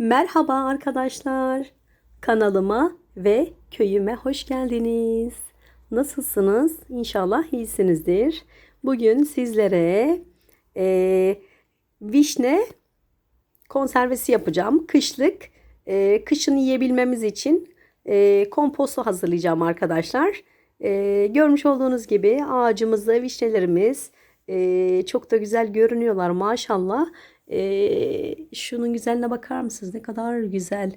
Merhaba arkadaşlar. Kanalıma ve köyüme hoş geldiniz. Nasılsınız? İnşallah iyisinizdir. Bugün sizlere eee, vişne konservesi yapacağım. Kışlık. Eee, kışın yiyebilmemiz için eee komposto hazırlayacağım arkadaşlar. Eee, görmüş olduğunuz gibi ağacımızda vişnelerimiz eee, çok da güzel görünüyorlar maşallah. Eee, şunun güzelliğine bakar mısınız? Ne kadar güzel.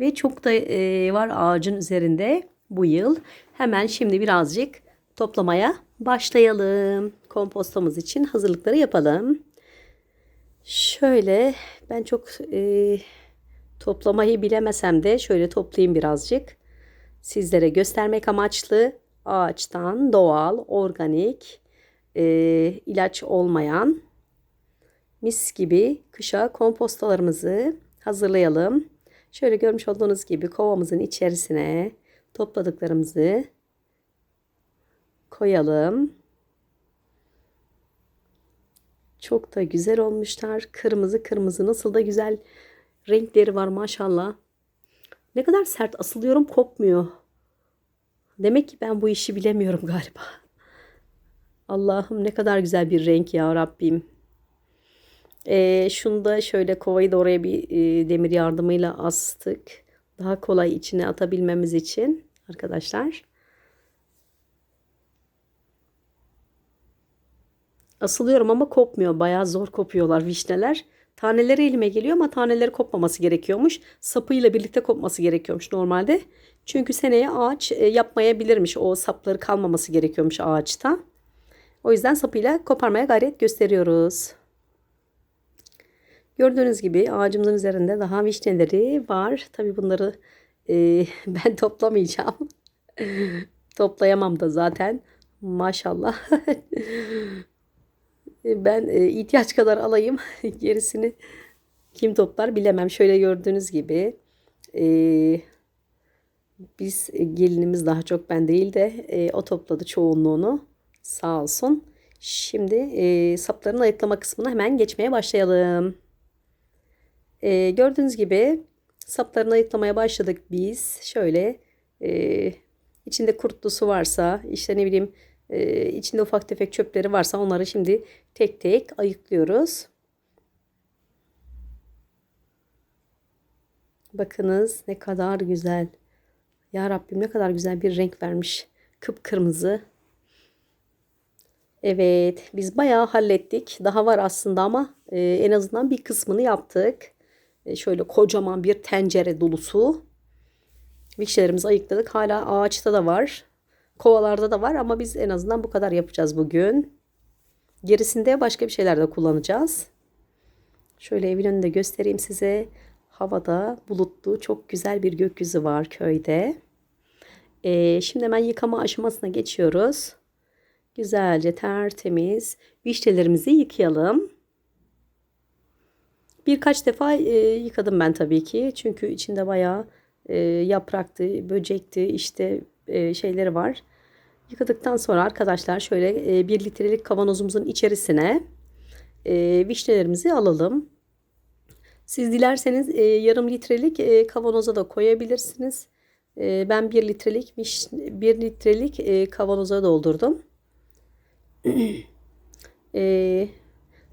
Ve çok da eee, var ağacın üzerinde bu yıl. Hemen şimdi birazcık toplamaya başlayalım. Kompostomuz için hazırlıkları yapalım. Şöyle ben çok eee, toplamayı bilemesem de şöyle toplayayım birazcık. Sizlere göstermek amaçlı ağaçtan doğal, organik, eee, ilaç olmayan mis gibi kışa kompostalarımızı hazırlayalım. Şöyle görmüş olduğunuz gibi kovamızın içerisine topladıklarımızı koyalım. Çok da güzel olmuşlar. Kırmızı kırmızı nasıl da güzel renkleri var maşallah. Ne kadar sert asılıyorum kopmuyor. Demek ki ben bu işi bilemiyorum galiba. Allah'ım ne kadar güzel bir renk ya Rabbim. Ee, şunu da şöyle kovayı da oraya bir e, demir yardımıyla astık. Daha kolay içine atabilmemiz için arkadaşlar. Asılıyorum ama kopmuyor. Bayağı zor kopuyorlar vişneler. Taneleri elime geliyor ama taneleri kopmaması gerekiyormuş. Sapıyla birlikte kopması gerekiyormuş normalde. Çünkü seneye ağaç e, yapmayabilirmiş. O sapları kalmaması gerekiyormuş ağaçta. O yüzden sapıyla koparmaya gayret gösteriyoruz. Gördüğünüz gibi ağacımızın üzerinde daha vişneleri var. Tabii bunları e, ben toplamayacağım. Toplayamam da zaten. Maşallah. ben e, ihtiyaç kadar alayım. Gerisini kim toplar bilemem. Şöyle gördüğünüz gibi e, biz gelinimiz daha çok ben değil de e, o topladı çoğunluğunu. Sağ olsun. Şimdi e, sapların ayıklama kısmına hemen geçmeye başlayalım. E, gördüğünüz gibi saplarını ayıklamaya başladık biz. Şöyle e, içinde kurtlu su varsa işte ne bileyim e, içinde ufak tefek çöpleri varsa onları şimdi tek tek ayıklıyoruz. Bakınız ne kadar güzel. Ya Rabbim ne kadar güzel bir renk vermiş. Kıpkırmızı. Evet biz bayağı hallettik. Daha var aslında ama e, en azından bir kısmını yaptık. E, şöyle kocaman bir tencere dolusu. Vişnelerimizi ayıkladık. Hala ağaçta da var. Kovalarda da var ama biz en azından bu kadar yapacağız bugün. Gerisinde başka bir şeyler de kullanacağız. Şöyle evin önünde göstereyim size. Havada bulutlu çok güzel bir gökyüzü var köyde. Ee, şimdi hemen yıkama aşamasına geçiyoruz. Güzelce tertemiz vişnelerimizi yıkayalım. Birkaç defa e, yıkadım ben tabii ki. Çünkü içinde bayağı e, yapraktı, böcekti, işte e, şeyleri var. Yıkadıktan sonra arkadaşlar şöyle e, 1 litrelik kavanozumuzun içerisine e, vişnelerimizi alalım. Siz dilerseniz e, yarım litrelik e, kavanoza da koyabilirsiniz. E, ben 1 litrelik 1 litrelik e, kavanoza doldurdum. e,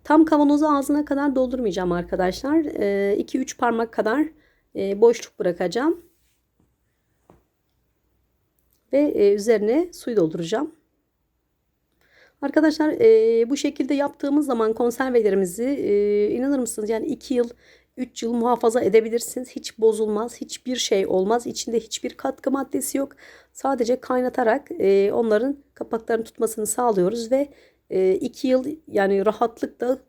tam kavanozu ağzına kadar doldurmayacağım arkadaşlar. 2-3 e, parmak kadar e, boşluk bırakacağım. Ve e, üzerine suyu dolduracağım. Arkadaşlar e, bu şekilde yaptığımız zaman konservelerimizi inanır mısınız yani 2 yıl 3 yıl muhafaza edebilirsiniz. Hiç bozulmaz. Hiçbir şey olmaz. İçinde hiçbir katkı maddesi yok. Sadece kaynatarak e, onların kapaklarını tutmasını sağlıyoruz ve 2 e, yıl yani rahatlıkla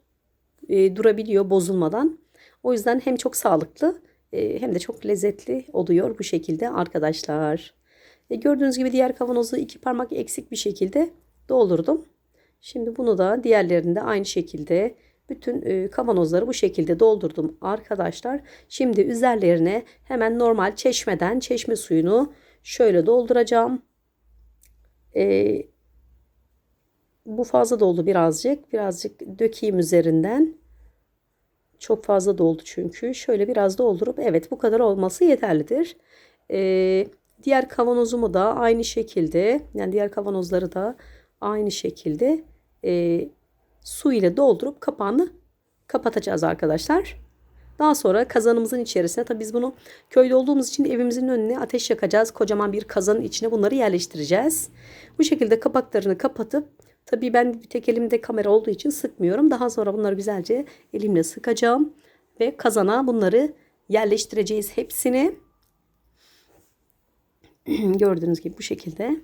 e, durabiliyor bozulmadan. O yüzden hem çok sağlıklı e, hem de çok lezzetli oluyor bu şekilde arkadaşlar. E, gördüğünüz gibi diğer kavanozu iki parmak eksik bir şekilde doldurdum. Şimdi bunu da diğerlerinde aynı şekilde bütün kavanozları bu şekilde doldurdum arkadaşlar. Şimdi üzerlerine hemen normal çeşmeden çeşme suyunu şöyle dolduracağım. E, bu fazla doldu birazcık. Birazcık dökeyim üzerinden. Çok fazla doldu çünkü. Şöyle biraz doldurup evet bu kadar olması yeterlidir. Ee, diğer kavanozumu da aynı şekilde yani diğer kavanozları da aynı şekilde e, su ile doldurup kapağını kapatacağız arkadaşlar. Daha sonra kazanımızın içerisine tabii biz bunu köyde olduğumuz için evimizin önüne ateş yakacağız. Kocaman bir kazanın içine bunları yerleştireceğiz. Bu şekilde kapaklarını kapatıp tabii ben bir tek elimde kamera olduğu için sıkmıyorum. Daha sonra bunları güzelce elimle sıkacağım ve kazana bunları yerleştireceğiz hepsini. Gördüğünüz gibi bu şekilde.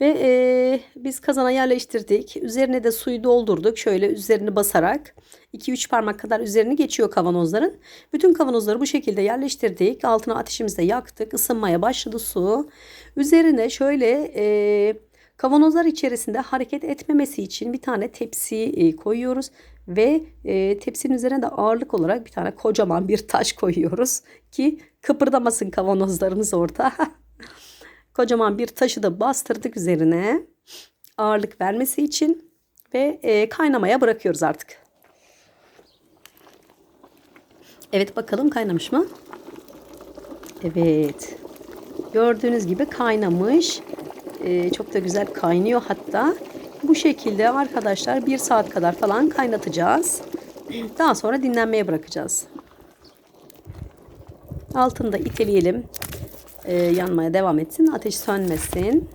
Ve e, biz kazana yerleştirdik. Üzerine de suyu doldurduk. Şöyle üzerini basarak 2-3 parmak kadar üzerini geçiyor kavanozların. Bütün kavanozları bu şekilde yerleştirdik. Altına ateşimizi yaktık. Isınmaya başladı su. Üzerine şöyle e, kavanozlar içerisinde hareket etmemesi için bir tane tepsi e, koyuyoruz. Ve e, tepsinin üzerine de ağırlık olarak bir tane kocaman bir taş koyuyoruz. Ki kıpırdamasın kavanozlarımız orada. Kocaman bir taşı da bastırdık üzerine. Ağırlık vermesi için. Ve e, kaynamaya bırakıyoruz artık. Evet bakalım kaynamış mı? Evet. Gördüğünüz gibi kaynamış. E, çok da güzel kaynıyor hatta. Bu şekilde arkadaşlar bir saat kadar falan kaynatacağız. Daha sonra dinlenmeye bırakacağız. Altını da iteleyelim e, yanmaya devam etsin. Ateş sönmesin.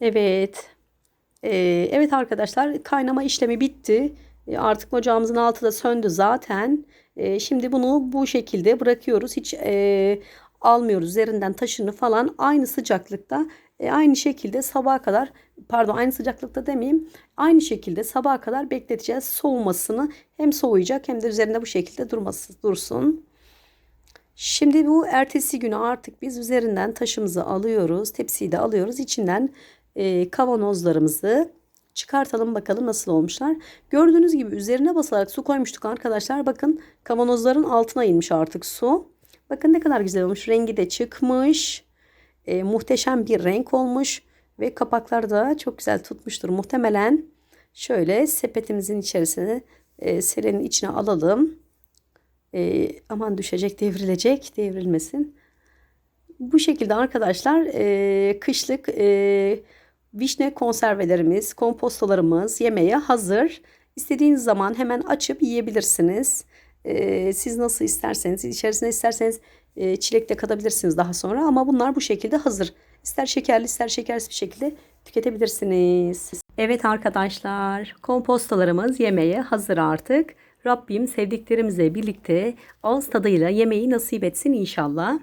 Evet. E, evet arkadaşlar kaynama işlemi bitti. E, artık ocağımızın altı da söndü zaten. E, şimdi bunu bu şekilde bırakıyoruz. Hiç e, almıyoruz üzerinden taşını falan aynı sıcaklıkta e, aynı şekilde sabaha kadar pardon aynı sıcaklıkta demeyeyim aynı şekilde sabaha kadar bekleteceğiz soğumasını hem soğuyacak hem de üzerinde bu şekilde durması dursun. Şimdi bu ertesi günü artık biz üzerinden taşımızı alıyoruz. Tepsiyi de alıyoruz. İçinden e, kavanozlarımızı çıkartalım bakalım nasıl olmuşlar. Gördüğünüz gibi üzerine basarak su koymuştuk arkadaşlar. Bakın kavanozların altına inmiş artık su. Bakın ne kadar güzel olmuş. Rengi de çıkmış. E, muhteşem bir renk olmuş. Ve kapaklar da çok güzel tutmuştur. Muhtemelen şöyle sepetimizin içerisine e, serenin içine alalım. E, aman düşecek, devrilecek, devrilmesin. Bu şekilde arkadaşlar e, kışlık e, vişne konservelerimiz, kompostolarımız yemeğe hazır. İstediğiniz zaman hemen açıp yiyebilirsiniz. E, siz nasıl isterseniz, içerisine isterseniz e, çilek de katabilirsiniz daha sonra. Ama bunlar bu şekilde hazır. İster şekerli ister şekersiz bir şekilde tüketebilirsiniz. Evet arkadaşlar kompostolarımız yemeğe hazır artık. Rabbim sevdiklerimizle birlikte ağız tadıyla yemeği nasip etsin inşallah.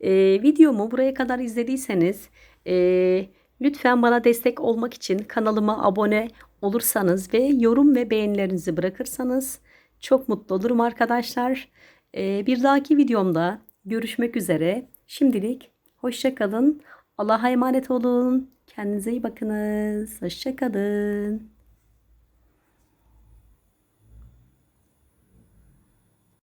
Ee, videomu buraya kadar izlediyseniz e, lütfen bana destek olmak için kanalıma abone olursanız ve yorum ve beğenilerinizi bırakırsanız çok mutlu olurum arkadaşlar. Ee, bir dahaki videomda görüşmek üzere. Şimdilik hoşçakalın. Allah'a emanet olun. Kendinize iyi bakınız. Hoşçakalın.